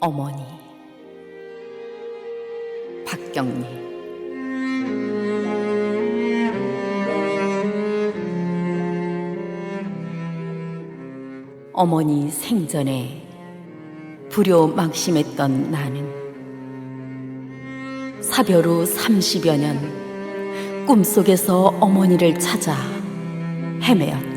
어머니 박경리 어머니 생전에 불효망심했던 나는 사별 후 30여 년 꿈속에서 어머니를 찾아 헤매었다.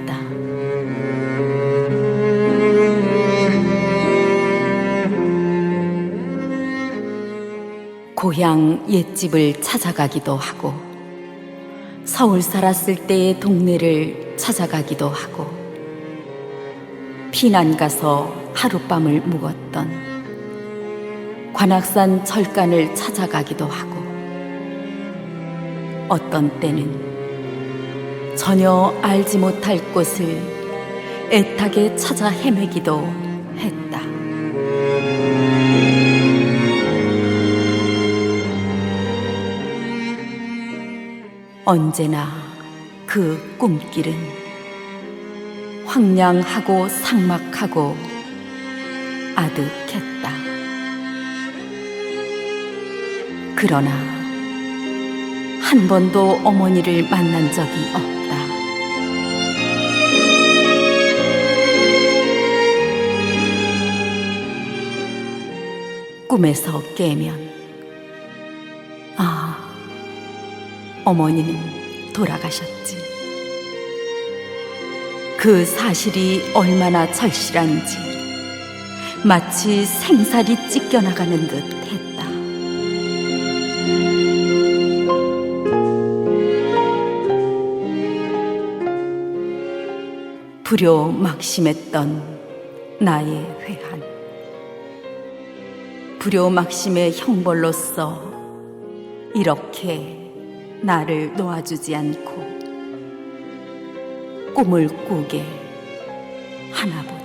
고향 옛집을 찾아가기도 하고 서울 살았을 때의 동네를 찾아가기도 하고 피난 가서 하룻밤을 묵었던 관악산 절간을 찾아가기도 하고 어떤 때는 전혀 알지 못할 곳을 애타게 찾아 헤매기도 했다. 언제나 그 꿈길은 황량하고 삭막하고 아득했다. 그러나 한 번도 어머니를 만난 적이 없다. 꿈에서 깨면 어머니는 돌아가셨지. 그 사실이 얼마나 절실한지 마치 생살이 찢겨나가는 듯 했다. 불효 막심했던 나의 회한. 불효 막심의 형벌로서 이렇게 나를 놓아주지 않고 꿈을 꾸게 하나 보다.